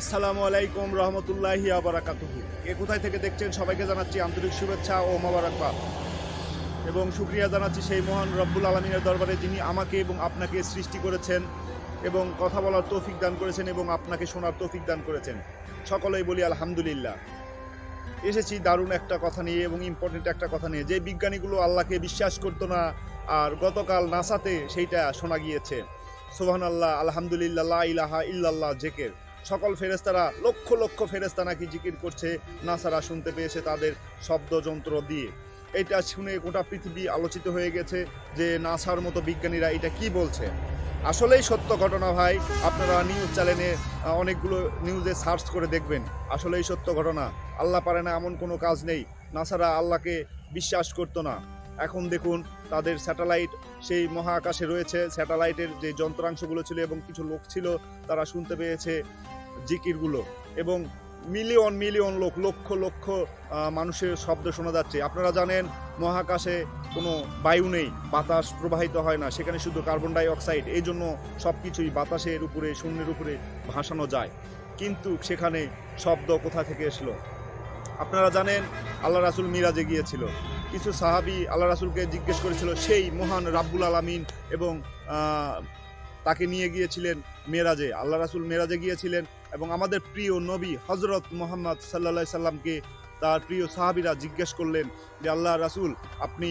আসসালামু আলাইকুম রহমতুল্লাহি আবরাকাতুহু কে কোথায় থেকে দেখছেন সবাইকে জানাচ্ছি আন্তরিক শুভেচ্ছা ও মোবারকবাদ। এবং শুক্রিয়া জানাচ্ছি সেই মহান রব্বুল আলমিনের দরবারে যিনি আমাকে এবং আপনাকে সৃষ্টি করেছেন এবং কথা বলার তৌফিক দান করেছেন এবং আপনাকে শোনার তৌফিক দান করেছেন। সকলেই বলি আলহামদুলিল্লাহ। এসেছি দারুণ একটা কথা নিয়ে এবং ইম্পর্টেন্ট একটা কথা নিয়ে। যে বিজ্ঞানীগুলো আল্লাহকে বিশ্বাস করতো না আর গতকাল নাসাতে সেইটা শোনা গিয়েছে। সোহান আল্লাহ আলহামদুলিল্লাহ ইলাহা ইল্লাল্লাহ, জেকের। সকল ফেরেস্তারা লক্ষ লক্ষ ফেরেস্তা নাকি জিকির করছে, নাসারা শুনতে পেয়েছে তাদের শব্দযন্ত্র দিয়ে। এটা শুনে গোটা পৃথিবী আলোচিত হয়ে গেছে যে নাসার মতো বিজ্ঞানীরা এটা কি বলছে। আসলেই সত্য ঘটনা ভাই, আপনারা নিউজ চ্যানেলে অনেকগুলো নিউজে সার্চ করে দেখবেন। আসলেই সত্য ঘটনা। আল্লাহ পারে না এমন কোনো কাজ নেই। নাসারা আল্লাহকে বিশ্বাস করতো না। এখন দেখুন, তাদের স্যাটেলাইট সেই মহাকাশে রয়েছে। স্যাটেলাইটের যে যন্ত্রাংশগুলো ছিল এবং কিছু লোক ছিল, তারা শুনতে পেয়েছে। জিকিরগুলো এবং মিলিয়ন মিলিয়ন লোক, লক্ষ লক্ষ মানুষের শব্দ শোনা যাচ্ছে। আপনারা জানেন, মহাকাশে কোনো বায়ু নেই, বাতাস প্রবাহিত হয় না, সেখানে শুধু কার্বন ডাই অক্সাইড এই জন্য সব কিছুই বাতাসের উপরে, শূন্যের উপরে ভাসানো যায়। কিন্তু সেখানে শব্দ কোথা থেকে এসলো? আপনারা জানেন, আল্লাহ রাসুল মিরাজে গিয়েছিল। কিছু সাহাবি আল্লাহ রাসুলকে জিজ্ঞেস করেছিল, সেই মহান রাব্বুল আলামিন এবং তাকে নিয়ে গিয়েছিলেন মেরাজে, আল্লাহ রাসুল মেরাজে গিয়েছিলেন এবং আমাদের প্রিয় নবী হজরত মোহাম্মদ সাল্লা সাল্লামকে তার প্রিয় সাহাবিরা জিজ্ঞেস করলেন যে, আল্লাহ রাসুল, আপনি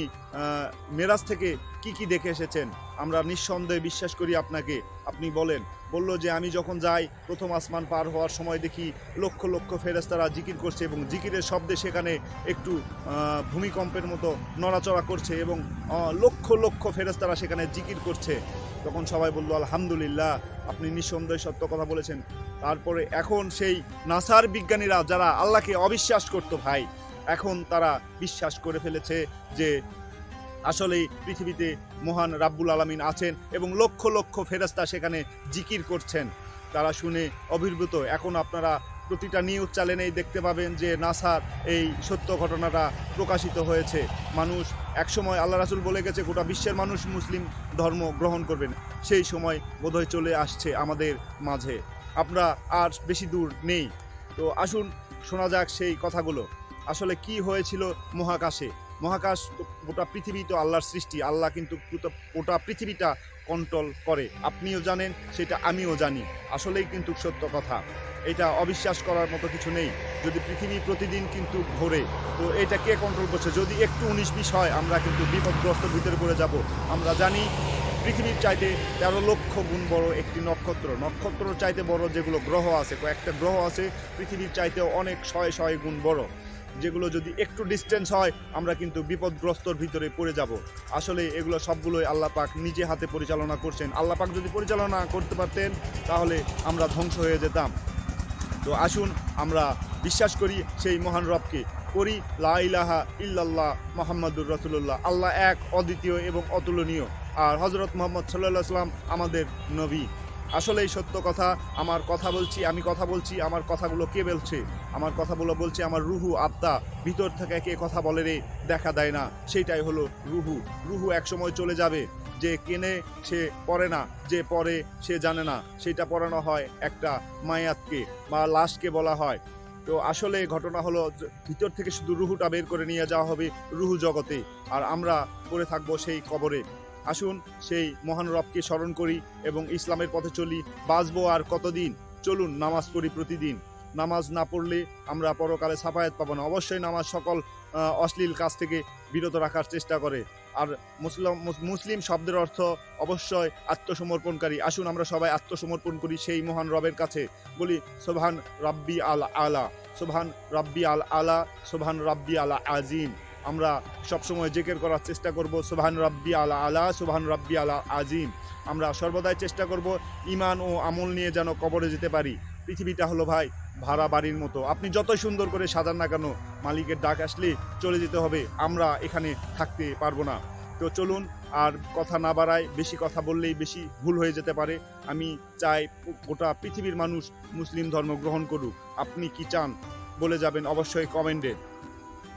মেরাজ থেকে কি কি দেখে এসেছেন? আমরা নিঃসন্দেহে বিশ্বাস করি আপনাকে। আপনি বলেন, বলল যে, আমি যখন যাই, প্রথম আসমান পার হওয়ার সময় দেখি লক্ষ লক্ষ ফেরেস্তারা জিকির করছে এবং জিকিরের শব্দে সেখানে একটু ভূমিকম্পের মতো নড়াচড়া করছে এবং লক্ষ লক্ষ ফেরেস্তারা সেখানে জিকির করছে। তখন সবাই বলল, আলহামদুলিল্লাহ, আপনি নিঃসন্দেহে সত্য কথা বলেছেন। তারপরে এখন সেই নাসার বিজ্ঞানীরা যারা আল্লাহকে অবিশ্বাস করতো ভাই, এখন তারা বিশ্বাস করে ফেলেছে যে আসলেই পৃথিবীতে মহান রাব্বুল আলামিন আছেন এবং লক্ষ লক্ষ ফেরেস্তা সেখানে জিকির করছেন। তারা শুনে অভিভূত এখন আপনারা প্রতিটা নিউজ চ্যানেলেই দেখতে পাবেন যে নাসার এই সত্য ঘটনাটা প্রকাশিত হয়েছে। মানুষ একসময় আল্লাহ রাসুল বলে গেছে, গোটা বিশ্বের মানুষ মুসলিম ধর্ম গ্রহণ করবেন। সেই সময় বোধহয় চলে আসছে আমাদের মাঝে। আমরা আর বেশি দূর নেই। তো আসুন, শোনা যাক সেই কথাগুলো। আসলে কি হয়েছিল মহাকাশে? মহাকাশ গোটা পৃথিবী তো আল্লাহর সৃষ্টি। আল্লাহ কিন্তু গোটা পৃথিবীটা কন্ট্রোল করে। আপনিও জানেন, সেটা আমিও জানি। আসলেই কিন্তু সত্য কথা। এটা অবিশ্বাস করার মতো কিছু নেই। যদি পৃথিবী প্রতিদিন কিন্তু ঘোরে তো এটা কে কন্ট্রোল করছে? যদি একটু উনিশ বিশ হয়, আমরা কিন্তু বিপদগ্রস্ত ভিতরে পড়ে যাব। আমরা জানি পৃথিবীর চাইতে তেরো লক্ষ গুণ বড় একটি নক্ষত্র। নক্ষত্র চাইতে বড় যেগুলো গ্রহ আছে, কয়েকটা গ্রহ আছে, পৃথিবীর চাইতে অনেক শয়ে শয়ে গুণ বড়। যেগুলো যদি একটু ডিস্টেন্স হয়, আমরা কিন্তু বিপদগ্রস্তর ভিতরে পড়ে যাব। আসলে এগুলো সবগুলোই আল্লাহ পাক নিজে হাতে পরিচালনা করছেন। আল্লাহ পাক যদি পরিচালনা করতে পারতেন, তাহলে আমরা ধ্বংস হয়ে যেতাম। তো আসুন আমরা বিশ্বাস করি সেই মহান রবকে। করি লা ইলাহা ইল্লাল্লাহ মোহাম্মদুর রসুল্লাহ আল্লাহ এক, অদ্বিতীয় এবং অতুলনীয়। আর হজরত মোহাম্মদ সাল্লাহ সাল্লাম আমাদের নবী। আসলেই সত্য কথা, আমার কথা বলছি, আমি কথা বলছি, আমার কথাগুলো কে বলছে? আমার কথাগুলো বলছে আমার রুহু, আত্মা। ভিতর থেকে কে কথা বলে রে, দেখা দেয় না। সেইটাই হলো রুহু। রুহু একসময় চলে যাবে। যে কেনে সে পড়ে না, যে পড়ে সে জানে না, সেটা পড়ানো হয় একটা মায়াতকে বা লাশকে বলা হয়। তো আসলে ঘটনা হলো ভিতর থেকে শুধু রুহুটা বের করে নিয়ে যাওয়া হবে রুহু জগতে। আর আমরা পড়ে থাকব সেই কবরে। আসুন সেই মহান রবকে স্মরণ করি এবং ইসলামের পথে চলি, বাঁচবো আর কতদিন? চলুন নামাজ পড়ি প্রতিদিন। নামাজ না পড়লে আমরা পরকালে সাফায়াত পাবো না। অবশ্যই নামাজ সকল অশ্লীল কাজ থেকে বিরত রাখার চেষ্টা করে। আর মুসলিম মুসলিম শব্দের অর্থ অবশ্যই আত্মসমর্পণকারী। আসুন আমরা সবাই আত্মসমর্পণ করি সেই মহান রবের কাছে। বলি সোভান রাব্বি আল আলা সোভান রাব্বি আল আলা সোভান রাব্বি আলা আজিম। আমরা সবসময় জেকের করার চেষ্টা করব সোভান রাব্বি আলা আলা সোভান রাব্বি আলা আজিম। আমরা সর্বদাই চেষ্টা করব, ইমান ও আমল নিয়ে যেন কবরে যেতে পারি। পৃথিবীটা হলো ভাই ভাড়া বাড়ির মতো। আপনি যত সুন্দর করে সাজান না কেন, মালিকের ডাক আসলে চলে যেতে হবে। আমরা এখানে থাকতে পারব না। তো চলুন, আর কথা না বাড়ায়, বেশি কথা বললেই বেশি ভুল হয়ে যেতে পারে। আমি চাই গোটা পৃথিবীর মানুষ মুসলিম ধর্ম গ্রহণ করুক। আপনি কি চান বলে যাবেন অবশ্যই কমেন্টে।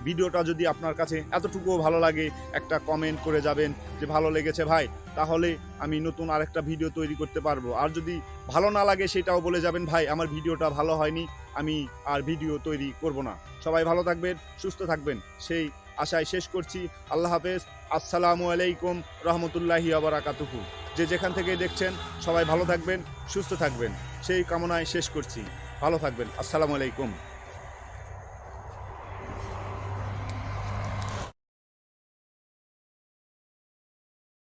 ভিডিওটা যদি আপনার কাছে এতটুকুও ভালো লাগে, একটা কমেন্ট করে যাবেন যে ভালো লেগেছে ভাই, তাহলে আমি নতুন আরেকটা ভিডিও তৈরি করতে পারব। আর যদি ভালো না লাগে সেটাও বলে যাবেন, ভাই, আমার ভিডিওটা ভালো হয়নি, আমি আর ভিডিও তৈরি করব না। সবাই ভালো থাকবেন, সুস্থ থাকবেন, সেই আশায় শেষ করছি। আল্লাহ হাফেজ। আসসালামু আলাইকুম রহমতুল্লাহি আবরাকাতুহু যে যেখান থেকে দেখছেন, সবাই ভালো থাকবেন, সুস্থ থাকবেন, সেই কামনায় শেষ করছি। ভালো থাকবেন। আসসালামু আলাইকুম।